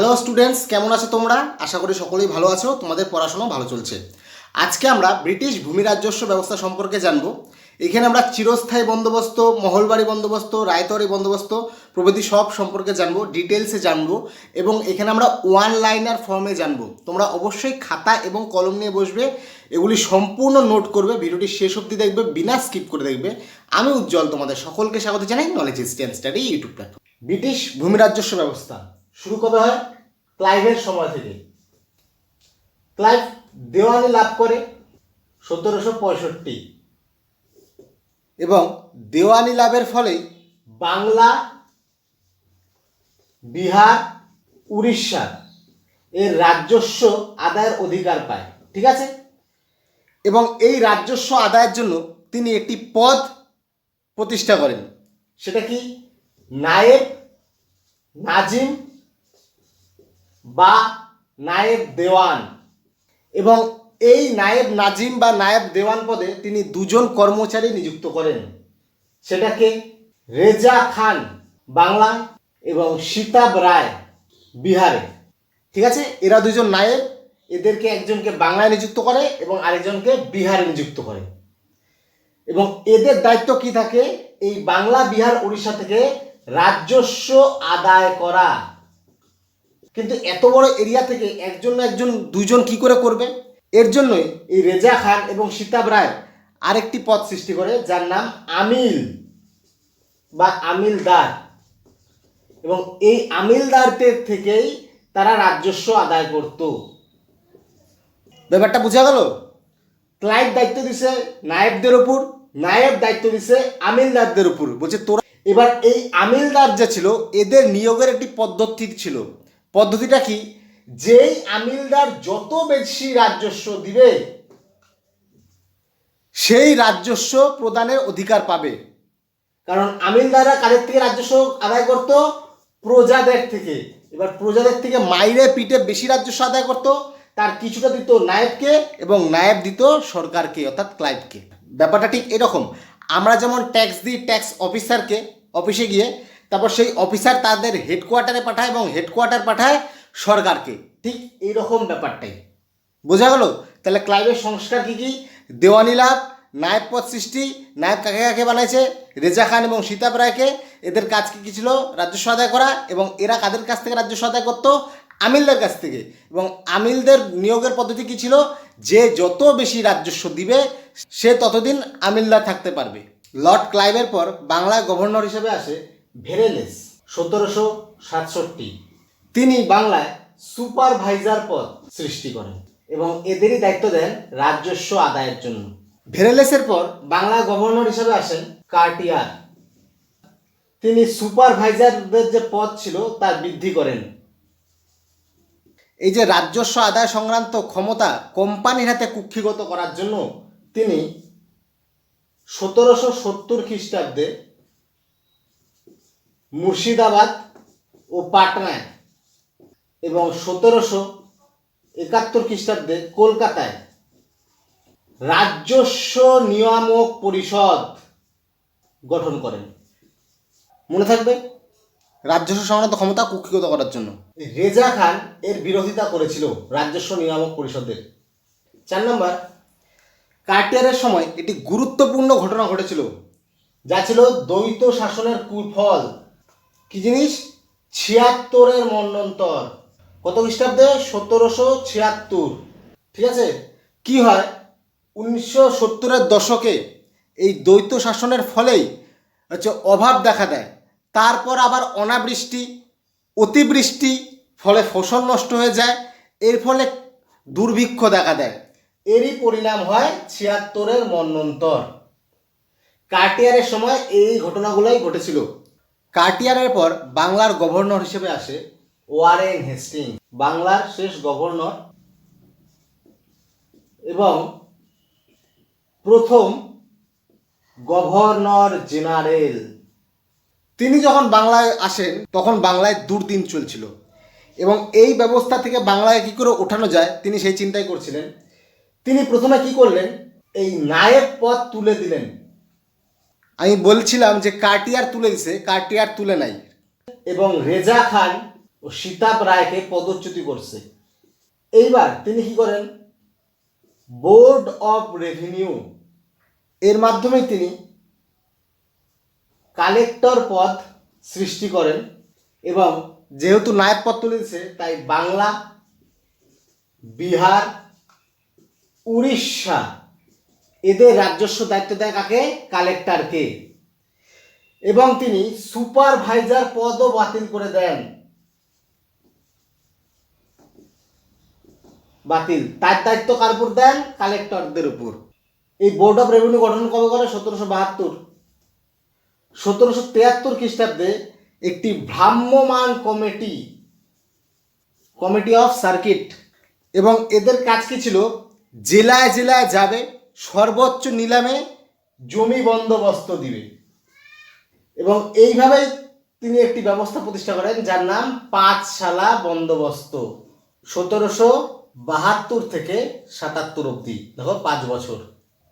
Hello students কেমন আছো তোমরা? আশা করি সকলেই ভালো আছো, তোমাদের পড়াশোনা ভালো চলছে। আজকে আমরা ব্রিটিশ ভূমি রাজস্ব ব্যবস্থা সম্পর্কে জানব। এখানে আমরা চিরস্থায়ী বন্দোবস্ত, মহলবাড়ি বন্দোবস্ত রায়তরি বন্দোবস্ত প্রভৃতি সব সম্পর্কে জানব ডিটেলসে জানব এবং এখানে আমরা ওয়ান লাইনার ফর্মে জানব। তোমরা অবশ্যই খাতা এবং কলম নিয়ে বসবে, এগুলি সম্পূর্ণ নোট করবে, ভিডিওটি শেষ অবধি দেখবে, বিনা স্কিপ করে দেখবে। আমি উজ্জ্বল, তোমাদের সকলকে স্বাগত জানাই knowledge stand study YouTube platform British ভূমি রাজস্ব ব্যবস্থা। শুরু কবে হয়? ক্লাইভের সময় থেকে। ক্লাইভ দেওয়ানি লাভ করে সতেরোশো পঁয়ষট্টি। এবং দেওয়ানি লাভের ফলে বাংলা বিহার উড়িষ্যা এর রাজস্ব আদায়ের অধিকার পায়। ঠিক আছে? এবং এই রাজস্ব আদায়ের জন্য তিনি একটি পদ প্রতিষ্ঠা করেন। সেটা কি? নায়েব নাজিম বা নায়েব দেওয়ান। এবং এই নায়েব নাজিম বা নায়েব দেওয়ান পদে তিনি দুজন কর্মচারী নিযুক্ত করেন। সেটাকে রেজা খান বাংলা এবং সীতাব রায় বিহারে। ঠিক আছে? এরা দুজন নায়েব। এদেরকে একজনকে বাংলায় নিযুক্ত করে এবং আরেকজনকে বিহারে নিযুক্ত করে। এবং এদের দায়িত্ব কি থাকে? এই বাংলা, বিহার উড়িষ্যা থেকে রাজস্ব আদায় করা। কিন্তু এত বড় এরিয়া থেকে একজন না একজন, দুইজন কি করে করবে? এর জন্যই এই রেজা খান এবং সীতাব রায় আরেকটি পদ সৃষ্টি করে, যার নাম আমিল বা আমিলদার এবং এই আমিলদারদের থেকেই তারা রাজস্ব আদায় করত। ব্যাপারটা বোঝা গেল? ক্লাইভ দায়িত্ব দিছে নায়েবদের উপর, নায়েব দায়িত্ব দিছে আমিলদারদের উপর। বলছে, তোরা এবার এই আমিলদার যে ছিল, এদের নিয়োগের একটি পদ্ধতি ছিল। পদ্ধতিটা কি? যেই আমিলদার যত বেশি রাজস্ব দিবে, সেই রাজস্ব প্রদানের অধিকার পাবে। কারণ আমিলদাররা কাদের থেকে রাজস্ব আদায় করত? প্রজাদের থেকে। এবার প্রজাদের থেকে মাইরে পিঠে বেশি রাজস্ব আদায় করত, তার কিছুটা দিত নায়েবকে এবং নায়েব দিত সরকারকে, অর্থাৎ ক্লাইভকে ব্যাপারটা ঠিক এরকম। আমরা যেমন ট্যাক্স দিই ট্যাক্স অফিসারকে, অফিসে গিয়ে তারপর সেই অফিসার তাদের হেডকোয়ার্টারে পাঠায় এবং হেডকোয়ার্টার পাঠায় সরকারকে। ঠিক এইরকম ব্যাপারটাই। বোঝা গেল? তাহলে ক্লাইভের সংস্কার কী কী? দেওয়ানি লাভ নায়ক পদ সৃষ্টি নায়ক কাকে কাকে বানাইছে? রেজা খান এবং সীতাব রায়কে। এদের কাজ কী কী ছিল? রাজস্ব আদায় করা এবং এরা কাদের কাছ থেকে রাজস্ব আদায় করতো? আমিলদের কাছ থেকে। এবং আমিলদের নিয়োগের পদ্ধতি কী ছিল? যে যত বেশি রাজস্ব দিবে, সে ততদিন আমিলদার থাকতে পারবে। লর্ড ক্লাইভের পর বাংলায় গভর্নর হিসেবে আসে ভেরেলেস, সতেরোশো সাতষট্টি। তিনি বাংলায় সুপারভাইজার পদ সৃষ্টি করেন এবং এদেরই দায়িত্ব দেন রাজস্ব আদায়ের জন্য। ভেরেলেসের পর বাংলা গভর্নর হিসেবে আসেন কার্টিয়ার। তিনি সুপারভাইজারদের যে পদ ছিল তা বৃদ্ধি করেন। এই যে রাজস্ব আদায় সংক্রান্ত ক্ষমতা কোম্পানির হাতে কুক্ষিগত করার জন্য তিনি সতেরোশো সত্তর খ্রিস্টাব্দে মুর্শিদাবাদ ও পাটনায় এবং সতেরোশো একাত্তর খ্রিস্টাব্দে কলকাতায়। রাজস্ব নিয়ামক পরিষদ গঠন করেন। মনে থাকবে? রাজস্ব সংক্রান্ত ক্ষমতা কুক্ষিগত করার জন্য। রেজা খান এর বিরোধিতা করেছিল রাজস্ব নিয়ামক পরিষদের। চার নম্বর কার্টিয়ারের সময় একটি গুরুত্বপূর্ণ ঘটনা ঘটেছিল যা ছিল দ্বৈত শাসনের কুফল। কি জিনিস? ছিয়াত্তরের মন্নন্তর কত খ্রিস্টাব্দে? সতেরোশো ছিয়াত্তর। ঠিক আছে? কি হয়? উনিশশো সত্তরের দশকে এই দ্বৈত শাসনের ফলেই হচ্ছে অভাব দেখা দেয়। তারপর আবার অনাবৃষ্টি, অতিবৃষ্টি, ফলে ফসল নষ্ট হয়ে যায়। এর ফলে দুর্ভিক্ষ দেখা দেয়। এরই পরিণাম হয় ছিয়াত্তরের মন্নন্তর কার্টিয়ারের সময় এই ঘটনাগুলোই ঘটেছিল। কার্টিয়ারের পর বাংলার গভর্নর হিসেবে আসে ওয়ারেন হেস্টিং বাংলার শেষ গভর্নর এবং প্রথম গভর্নর জেনারেল। তিনি যখন বাংলায় আসেন, তখন বাংলায় দুর্দিন চলছিল এবং এই ব্যবস্থা থেকে বাংলায় কী করে ওঠানো যায়, তিনি সেই চিন্তাই করছিলেন। তিনি প্রথমে কি করলেন, এই নায়েব পদ তুলে দিলেন। আমি বলছিলাম যে কার্টিয়ার তুলে দিছে কার্টিয়ার তুলে নাই। এবং রেজা খান ও সীতাব রায়কে পদচ্যুতি করছে। এইবার তিনি কি করেন? বোর্ড অফ রেভিনিউ এর মাধ্যমে তিনি কালেক্টর পদ সৃষ্টি করেন এবং যেহেতু নায়ক পদ তুলে দিয়েছে তাই বাংলা বিহার উড়িষ্যা এদের রাজস্ব দায়িত্ব দেয় কাকে? কালেক্টরকে। এবং তিনি সুপারভাইজার পদও বাতিল করে দেন। বাতিল। তার দায়িত্ব কার উপর দেন? কালেক্টরদের উপর। এই বোর্ড অফ রেভিনিউ গঠন কবে করে? সতেরোশো বাহাত্তর। সতেরোশো তেয়াত্তর খ্রিস্টাব্দে একটি ভ্রাম্যমান কমিটি কমিটি অফ সার্কিট। এবং এদের কাজ কি ছিল? জেলায় জেলায় যাবে সর্বোচ্চ নিলামে জমি বন্দোবস্ত দিবে। এবং এইভাবে তিনি একটি ব্যবস্থা প্রতিষ্ঠা করেন যার নাম পাঁচশালা বন্দোবস্ত। সতেরোশো বাহাত্তর থেকে সাতাত্তর অবধি, দেখো পাঁচ বছর।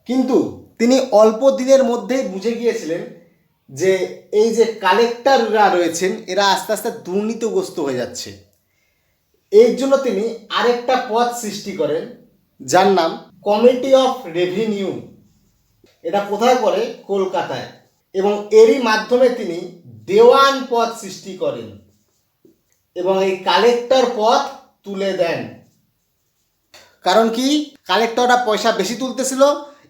কিন্তু তিনি অল্প দিনের মধ্যেই বুঝে গিয়েছিলেন যে এই যে কালেক্টররা রয়েছেন, এরা আস্তে আস্তে দুর্নীতিগ্রস্ত হয়ে যাচ্ছে। এর জন্য তিনি আরেকটা পথ সৃষ্টি করেন যার নাম কমিটি অফ রেভিনিউ এটা কোথায় করে কলকাতায়। এবং এরই মাধ্যমে তিনি দেওয়ান পদ সৃষ্টি করেন। এবং এই কালেক্টর পদ তুলে দেন। কারণ কি? কালেক্টররা পয়সা বেশি তুলতেছিল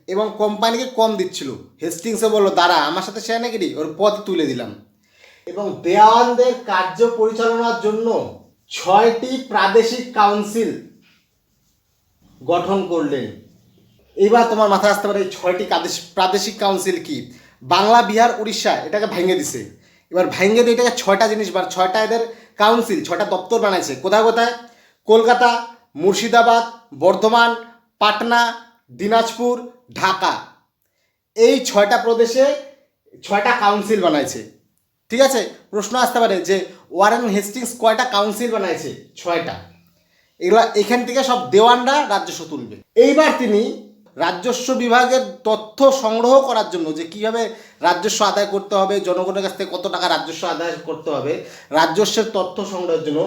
এবং কোম্পানিকে কম দিচ্ছিল। হেস্টিংসে বলল, দাঁড়া, আমার সাথে শেয়ার নাকি ওর পদ তুলে দিলাম। এবং দেওয়ানদের কার্য পরিচালনার জন্য ছয়টি প্রাদেশিক কাউন্সিল গঠন করলেন। এইবার তোমার মাথায় আসতে পারে এই ছয়টি প্রাদেশিক কাউন্সিল কি? বাংলা, বিহার, উড়িষ্যা, এটাকে ভেঙে দিছে। এবার ভেঙে দিয়ে এটাকে ছয়টা জিনিস বার ছয়টা এদের কাউন্সিল, ছয়টা দপ্তর বানাইছে। কোথায় কোথায়? কলকাতা, মুর্শিদাবাদ, বর্ধমান, পাটনা, দিনাজপুর, ঢাকা। এই ছয়টা প্রদেশে ছয়টা কাউন্সিল বানাইছে। ঠিক আছে? প্রশ্ন আসতে পারে যে ওয়ারেন হেস্টিংস কয়টা কাউন্সিল বানাইছে? ছয়টা। এগুলা এখান থেকে সব দেওয়ানরা রাজস্ব তুলবে এইবার তিনি রাজস্ব বিভাগের তথ্য সংগ্রহ করার জন্য যে কীভাবে রাজস্ব আদায় করতে হবে, জনগণের কাছ থেকে কত টাকা রাজস্ব আদায় করতে হবে রাজস্বের তথ্য সংগ্রহের জন্য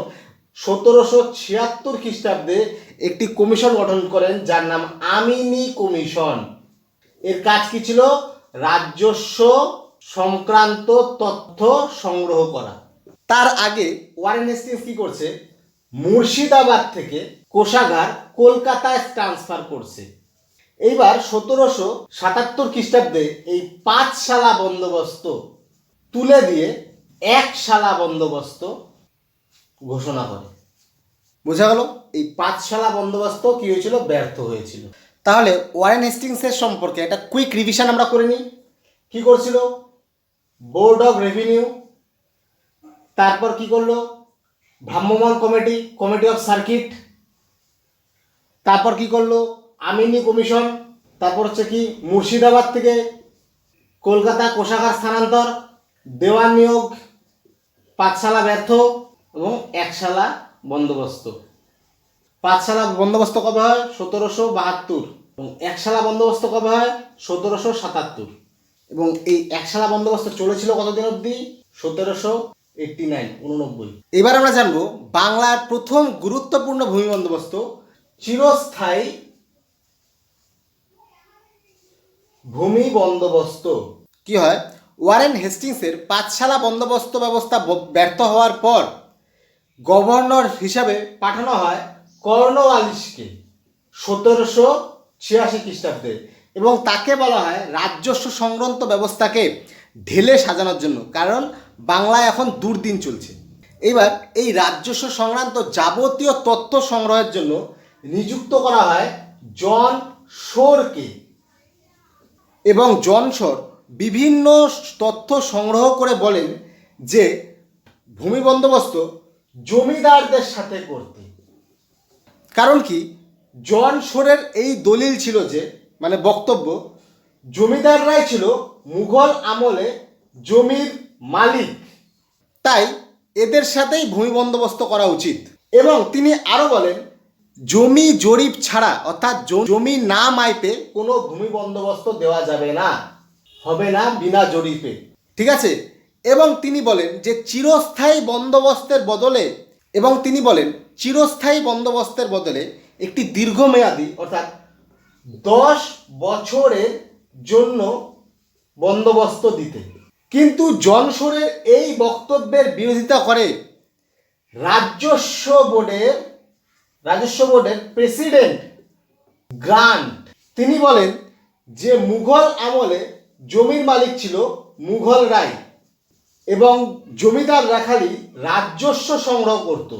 সতেরোশো ছিয়াত্তর খ্রিস্টাব্দে একটি কমিশন গঠন করেন, যার নাম আমিনি কমিশন। এর কাজ কি ছিল? রাজস্ব সংক্রান্ত তথ্য সংগ্রহ করা। তার আগে ওয়ারেন হেস্টিংস কি করছে? মুর্শিদাবাদ থেকে কোষাগার কলকাতায় ট্রান্সফার করছে। এইবার সতেরোশো সাতাত্তর খ্রিস্টাব্দে এই পাঁচ পাঁচশালা বন্দোবস্ত তুলে দিয়ে এক একশালা বন্দোবস্ত ঘোষণা করে। বোঝা গেল, এই পাঁচশালা বন্দোবস্ত কি হয়েছিল? ব্যর্থ হয়েছিল। তাহলে ওয়ারেন হেস্টিংসের সম্পর্কে একটা কুইক রিভিশন আমরা করে নিই। কি করছিল? বোর্ড অফ রেভিনিউ, তারপর কি করল? ভ্রাম্যমাণ কমিটি কমিটি অফ সার্কিট, তারপর কি করল? আমিনি কমিশন, তারপর হচ্ছে কি মুর্শিদাবাদ থেকে কলকাতা কোষাগার স্থানান্তর, দেওয়ান নিয়োগ, পাঠশালা ব্যর্থ এবং একশালা বন্দোবস্ত। পাঠশালা বন্দোবস্ত কবে হয়? সতেরোশো বাহাত্তর। এবং একশালা বন্দোবস্ত কবে হয়? সতেরোশো সাতাত্তর। এবং এই একশালা বন্দোবস্ত চলেছিল কতদিন অবধি? সতেরোশো এইটটি নাইন উননব্বই। এবার আমরা জানব বাংলার প্রথম গুরুত্বপূর্ণ ভূমি বন্দোবস্ত চিরস্থায়ী ভূমি বন্দোবস্ত। কি হয়? ওয়ারেন হেস্টিংসের পাঁচশালা বন্দোবস্ত ব্যবস্থা ব্যর্থ হওয়ার পর গভর্নর হিসাবে পাঠানো হয় কর্নওয়ালিসকে সতেরোশো ছিয়াশি খ্রিস্টাব্দে এবং তাকে বলা হয় রাজস্ব সংক্রান্ত ব্যবস্থাকে ঢেলে সাজানোর জন্য, কারণ বাংলায় এখন দুর্দিন চলছে। এবার এই রাজস্ব সংক্রান্ত যাবতীয় তথ্য সংগ্রহের জন্য নিযুক্ত করা হয় জন শোরকে। এবং জনসর বিভিন্ন তথ্য সংগ্রহ করে বলেন যে ভূমি বন্দোবস্ত জমিদারদের সাথে করতে। কারণ কি? জন সোরের এই দলিল ছিল যে মানে বক্তব্য, জমিদাররাই ছিল মুঘল আমলে জমির মালিক। তাই এদের সাথেই ভূমি বন্দোবস্ত করা উচিত। এবং তিনি আরও বলেন জমি জরিপ ছাড়া, অর্থাৎ জমি না মাইপে কোনো ভূমি বন্দোবস্ত দেওয়া যাবে না, হবে না বিনা জরিপে। ঠিক আছে? এবং তিনি বলেন যে চিরস্থায়ী বন্দোবস্তের বদলে, এবং তিনি বলেন চিরস্থায়ী বন্দোবস্তের বদলে একটি দীর্ঘমেয়াদী, অর্থাৎ দশ বছরের জন্য বন্দোবস্ত দিতে। কিন্তু জনসোরের এই বক্তব্যের বিরোধিতা করে রাজস্ব বোর্ডের রাজস্ব বোর্ডের প্রেসিডেন্ট গ্রান্ট। তিনি বলেন যে মুঘল আমলে জমির মালিক ছিল মুঘল রায় এবং জমিদাররা খালি রাজস্ব সংগ্রহ করত।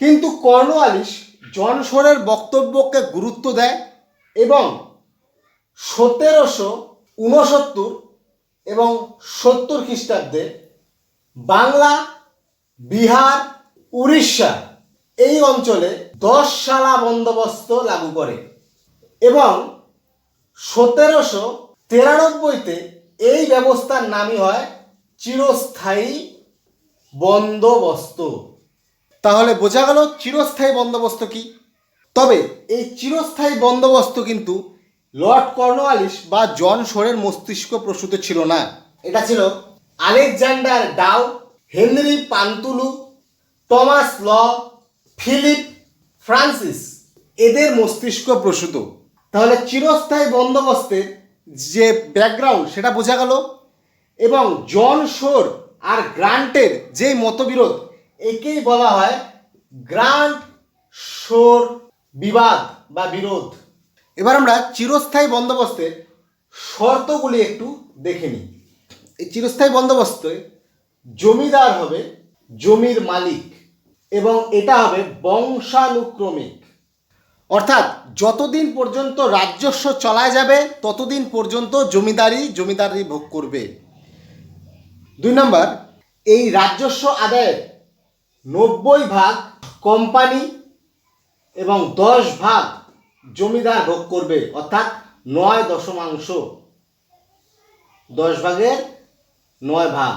কিন্তু কর্নওয়ালিস জনসোরের বক্তব্যকে গুরুত্ব দেয় এবং সতেরোশো উনসত্তর এবং সত্তর খ্রিস্টাব্দে বাংলা, বিহার, উড়িষ্যা এই অঞ্চলে দশ সালা বন্দোবস্ত লাগু করে। এবং সতেরোশো তেরানব্বইতে এই ব্যবস্থার নামই হয় চিরস্থায়ী বন্দোবস্ত। তাহলে বোঝা গেল চিরস্থায়ী বন্দোবস্ত কি? তবে এই চিরস্থায়ী বন্দোবস্ত কিন্তু লর্ড কর্নওয়ালিস বা জন শোরের মস্তিষ্ক প্রসূত ছিল না। এটা ছিল Alexander Dow Henry Pattullo, Thomas Law Philip Francis, এদের মস্তিষ্ক প্রসূত। তাহলে চিরস্থায়ী বন্দোবস্তে যে ব্যাকগ্রাউন্ড সেটা বোঝা গেল। এবং জন শোর আর গ্রান্টের যে মতবিরোধ, একেই বলা হয় গ্রান্ট শোর বিবাদ বা বিরোধ। এবার আমরা চিরস্থায়ী বন্দোবস্তের শর্তগুলি একটু দেখে নিই। এই চিরস্থায়ী বন্দোবস্তে জমিদার হবে জমির মালিক। এবং এটা হবে বংশানুক্রমিক। অর্থাৎ যতদিন পর্যন্ত রাজস্ব চলায় যাবে, ততদিন পর্যন্ত জমিদারি জমিদারি ভোগ করবে। দুই নম্বর, এই রাজস্ব আদায়ের নব্বই ভাগ কোম্পানি এবং দশ ভাগ জমিদার ভোগ করবে, অর্থাৎ নয় দশমাংশ। দশ ভাগের নয় ভাগ।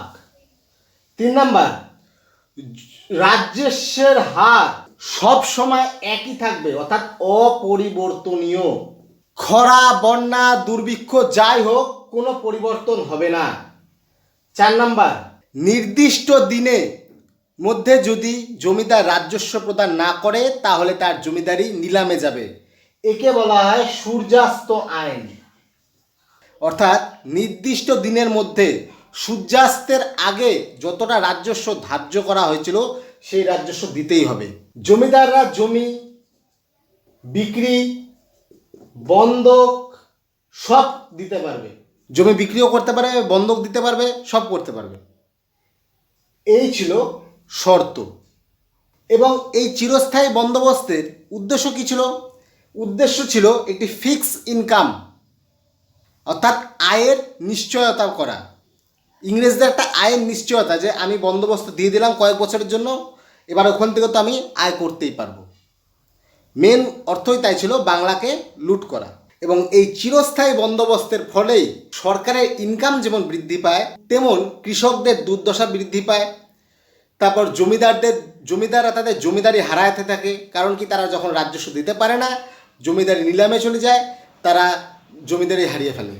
তিন নাম্বার রাজস্বের হার সব সময় একই থাকবে, অর্থাৎ অপরিবর্তনীয়। খরা, বন্যা, দুর্ভিক্ষ যাই হোক, কোনো পরিবর্তন হবে না। চার নাম্বার, নির্দিষ্ট দিনে মধ্যে যদি জমিদার রাজস্ব প্রদান না করে, তাহলে তার জমিদারি নিলামে যাবে। একে বলা হয় সূর্যাস্ত আইন। অর্থাৎ নির্দিষ্ট দিনের মধ্যে সূর্যাস্তের আগে যতটা রাজস্ব ধার্য করা হয়েছিল, সেই রাজস্ব দিতেই হবে। জমিদাররা জমি, বিক্রি, বন্ধক সব দিতে পারবে। জমি বিক্রিও করতে পারে বন্ধক দিতে পারবে, সব করতে পারবে। এই ছিল শর্ত। এবং এই চিরস্থায়ী বন্দোবস্তের উদ্দেশ্য কী ছিল? উদ্দেশ্য ছিল একটি ফিক্স ইনকাম অর্থাৎ আয়ের নিশ্চয়তা করা। ইংরেজদের একটা আয়ের নিশ্চয়তা যে আমি বন্দোবস্ত দিয়ে দিলাম কয়েক বছরের জন্য, এবার ওখান থেকে তো আমি আয় করতেই পারব। মেন অর্থই তাই ছিল বাংলাকে লুট করা। এবং এই চিরস্থায়ী বন্দোবস্তের ফলেই সরকারের ইনকাম যেমন বৃদ্ধি পায়, তেমন কৃষকদের দুর্দশা বৃদ্ধি পায়। তারপর জমিদারদের, জমিদাররা তাদের জমিদারি হারাতে থাকে, কারণ কি তারা যখন রাজস্ব দিতে পারে না, জমিদারি নিলামে চলে যায়, তারা জমিদারি হারিয়ে ফেলে।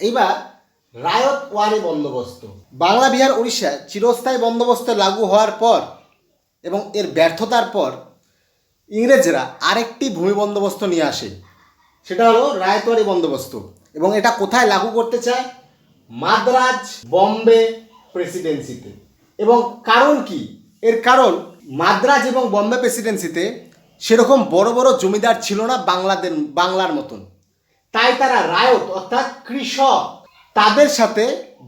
এইবার রায়ত ওয়ারি বন্দোবস্ত। বাংলা বিহার উড়িষ্যা চিরস্থায়ী বন্দোবস্ত লাগু হওয়ার পর এবং এর ব্যর্থতার পর ইংরেজরা আরেকটি ভূমি বন্দোবস্ত নিয়ে আসে। সেটা হলো রায়তওয়ারি বন্দোবস্ত এবং এটা কোথায় লাগু করতে চায়? মাদ্রাজ বম্বে প্রেসিডেন্সিতে। এবং কারণ কি? এর কারণ মাদ্রাজ এবং বম্বে প্রেসিডেন্সিতে সেরকম বড় বড় জমিদার ছিল না বাংলাদের বাংলার মতন। তাই তারা রায়ত অর্থাৎ কৃষক। তাদের সাথে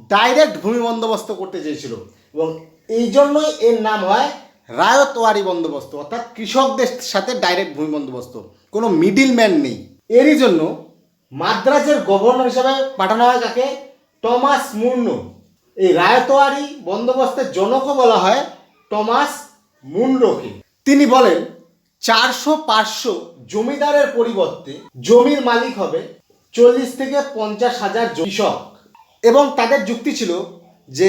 ডাইরেক্ট ভূমি বন্দোবস্ত করতে চেয়েছিল। এবং এই জন্যই এর নাম হয় রায়তওয়ারি বন্দোবস্ত, অর্থাৎ কৃষকদের সাথে ডাইরেক্ট ভূমি বন্দোবস্ত। কোনো মিডিল ম্যান নেই। এরই জন্য মাদ্রাজের গভর্নর হিসাবে পাঠানো হয় কাকে টমাস মুর্ন এই রায়তওয়ারি বন্দোবস্তের জনকও বলা হয় টমাস মুন্ডকে তিনি বলেন, চারশো পাঁচশো জমিদারের পরিবর্তে জমির মালিক হবে চল্লিশ থেকে পঞ্চাশ হাজার কৃষক। এবং তাদের যুক্তি ছিল যে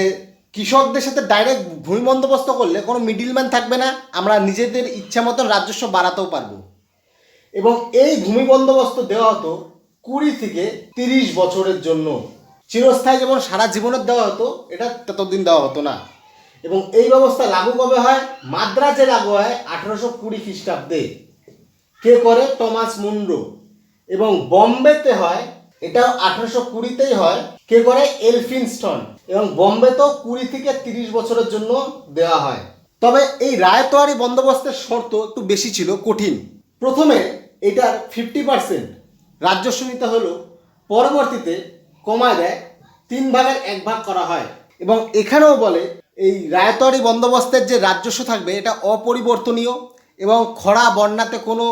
কৃষকদের সাথে ডাইরেক্ট ভূমি বন্দোবস্ত করলে কোনো মিডিলম্যান থাকবে না, আমরা নিজেদের ইচ্ছা মতন রাজস্ব বাড়াতেও পারব। এবং এই ভূমি বন্দোবস্ত দেওয়া হতো কুড়ি থেকে তিরিশ বছরের জন্য। চিরস্থায়ী যেমন সারা জীবনের দেওয়া হতো, এটা ততদিন দেওয়া হতো না। এবং এই ব্যবস্থা লাগু কবে হয়? মাদ্রাজে লাগু হয় আঠারোশো কুড়ি খ্রিস্টাব্দে। কে করে? Thomas Munro. এবং বম্বেতে হয়, এটাও আঠারোশো কুড়িতেই হয় কে করে? এলফিনস্টন এবং বম্বে তো কুড়ি থেকে তিরিশ বছরের জন্য দেওয়া হয়। তবে এই রায়তোয়ারি বন্দোবস্তের শর্ত একটু বেশি ছিল, কঠিন। প্রথমে এটার ফিফটি পার্সেন্ট রাজস্ব নিতে হলো, পরবর্তীতে কমায় দেয়, তিন ভাগের এক ভাগ করা হয়। এবং এখানেও বলে, এই রায়তোয়ারি বন্দোবস্তের যে রাজস্ব থাকবে, এটা অপরিবর্তনীয় এবং খরা বন্যাতে কোনো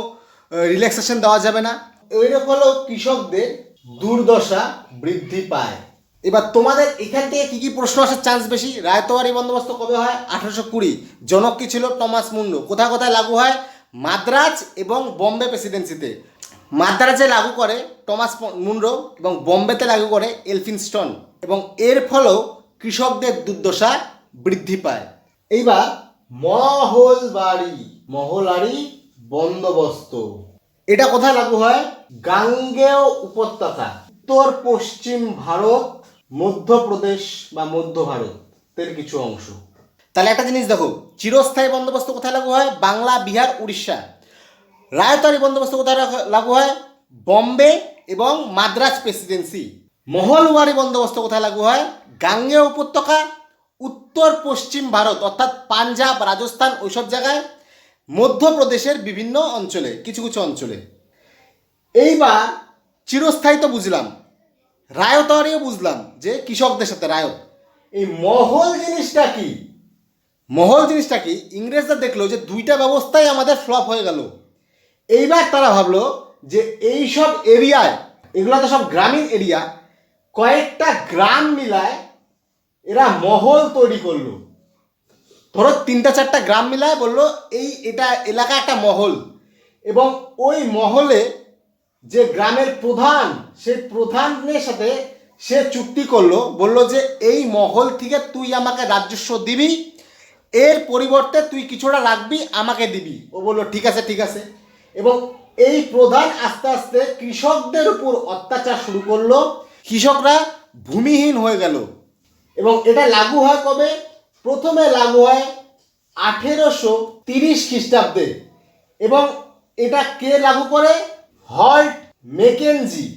রিল্যাক্সেশন দেওয়া যাবে না। এর ফলেও কৃষকদের দুর্দশা বৃদ্ধি পায়। এবার তোমাদের এখান থেকে কি কি প্রশ্ন আসার চান্স বেশি। রায়তোয়ারি বন্দোবস্ত কবে হয়? আঠারোশো কুড়ি। জনক কি ছিল? Thomas Munro. কোথায় কোথায় লাগু হয়? মাদ্রাজ এবং বম্বে প্রেসিডেন্সিতে। মাদ্রাজে লাগু করে টমাস মুন্ডো এবং বম্বেতে লাগু করে এলফিনস্টন এবং এর ফলেও কৃষকদের দুর্দশা বৃদ্ধি পায়। এইবার মহলবাড়ি মহলারি বন্দোবস্ত। এটা কোথায় লাগু হয়? গাঙ্গেয় উপত্যকা, উত্তর, পশ্চিম ভারত, মধ্যপ্রদেশ বা মধ্য ভারতের কিছু অংশ। তাহলে একটা জিনিস দেখো, চিরস্থায়ী বন্দোবস্ত কোথায় লাগু হয়? বাংলা, বিহার, উড়িষ্যা। রায়তারি বন্দোবস্ত কোথায় লাগু হয়? বম্বে এবং মাদ্রাজ প্রেসিডেন্সি। মহলওয়ারি বন্দোবস্ত কোথায় লাগু হয়? গাঙ্গেয় উপত্যকা, উত্তর, পশ্চিম ভারত, অর্থাৎ পাঞ্জাব, রাজস্থান, ওইসব জায়গায়। মধ্যপ্রদেশের বিভিন্ন অঞ্চলে, কিছু কিছু অঞ্চলে। এইবার চিরস্থায়ী তো বুঝলাম। রায়তারিও বুঝলাম যে কৃষকদের সাথে রায়ত। এই মহল জিনিসটা কি? মহল জিনিসটা কি? ইংরেজরা দেখল যে দুইটা ব্যবস্থাই আমাদের ফ্লপ হয়ে গেল। এইবার তারা ভাবলো যে এই সব এরিয়ায় এগুলো তো সব গ্রামীণ এরিয়া কয়েকটা গ্রাম মিলায় এরা মহল তৈরি করল। ধরো তিনটা চারটা গ্রাম মিলায় বলল, এই এটা এলাকা একটা মহল। এবং ওই মহলে যে গ্রামের প্রধান, সেই প্রধানের সাথে সে চুক্তি করল, বলল যে, এই মহল থেকে তুই আমাকে রাজস্ব দিবি, এর পরিবর্তে তুই কিছুটা রাখবি, আমাকে দিবি। ও বলল, ঠিক আছে ঠিক আছে। এবং এই প্রধান আস্তে আস্তে কৃষকদের উপর অত্যাচার শুরু করল। কৃষকরা ভূমিহীন হয়ে গেল। এবং এটা লাগু হয় কবে? প্রথমে লাগু হয় আঠেরোশো তিরিশ খ্রিস্টাব্দে। এবং এটা কে লাগু করে? Holt Mackenzie.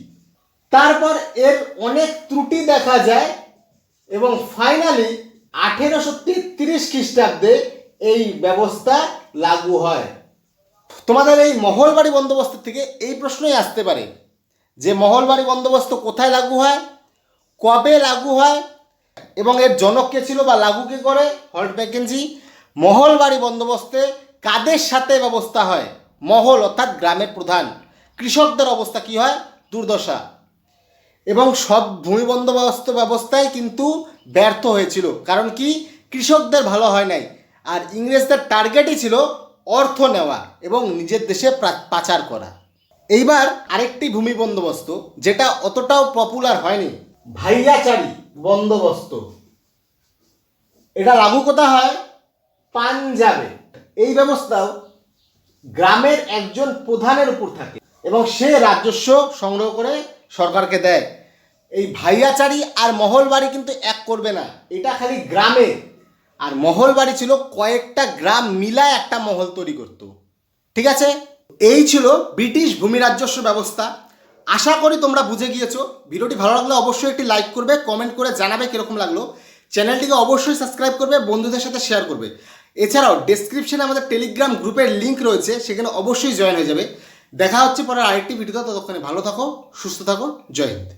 তারপর এর অনেক ত্রুটি দেখা যায় এবং ফাইনালি আঠেরোশো তেত্রিশ খ্রিস্টাব্দে এই ব্যবস্থা লাগু হয়। তোমাদের এই মহলবাড়ি বন্দোবস্ত থেকে এই প্রশ্নই আসতে পারে যে মহলবাড়ি বন্দোবস্ত কোথায় লাগু হয়? কবে লাগু হয়? এবং এর জনক কে ছিল বা লাগু কে করে? Halt McKenzie. মহলবাড়ি বন্দোবস্তে কাদের সাথে ব্যবস্থা হয়? মহল অর্থাৎ গ্রামের প্রধান। কৃষকদের অবস্থা কি হয়? দুর্দশা। এবং সব ভূমি বন্দোবস্ত ব্যবস্থায় কিন্তু ব্যর্থ হয়েছিল। কারণ কি? কৃষকদের ভালো হয় নাই। আর ইংরেজদের টার্গেটই ছিল অর্থ নেওয়া এবং নিজের দেশে পাচার করা। এইবার আরেকটি ভূমি বন্দোবস্ত, যেটা অতটাও পপুলার হয়নি। ভাইয়াচারি। বন্দোবস্ত। এটা লাগু কোথা হয়? পাঞ্জাবে। এই ব্যবস্থাও গ্রামের একজন প্রধানের উপর থাকে এবং সে রাজস্ব সংগ্রহ করে সরকারকে দেয়। এই ভাইয়াচারি আর মহলবাড়ি কিন্তু এক করবে না। এটা খালি গ্রামে। আর মহলবাড়ি ছিল কয়েকটা গ্রাম মিলায় একটা মহল তৈরি করত। ঠিক আছে? এই ছিল ব্রিটিশ ভূমি রাজস্ব ব্যবস্থা। আশা করি তোমরা বুঝে গিয়েছো। ভিডিওটি ভালো লাগলে অবশ্যই একটি লাইক করবে কমেন্ট করে জানাবে কীরকম লাগল। চ্যানেলটিকে অবশ্যই সাবস্ক্রাইব করবে, বন্ধুদের সাথে শেয়ার করবে। এছাড়াও ডিসক্রিপশানে আমাদের টেলিগ্রাম গ্রুপের লিঙ্ক রয়েছে, সেখানে অবশ্যই জয়েন হয়ে যাবে। দেখা হচ্ছে পরে আরেকটি ভিডিওতে ততক্ষণে ভালো থাকো, সুস্থ থাকো, জয় হিন্দ।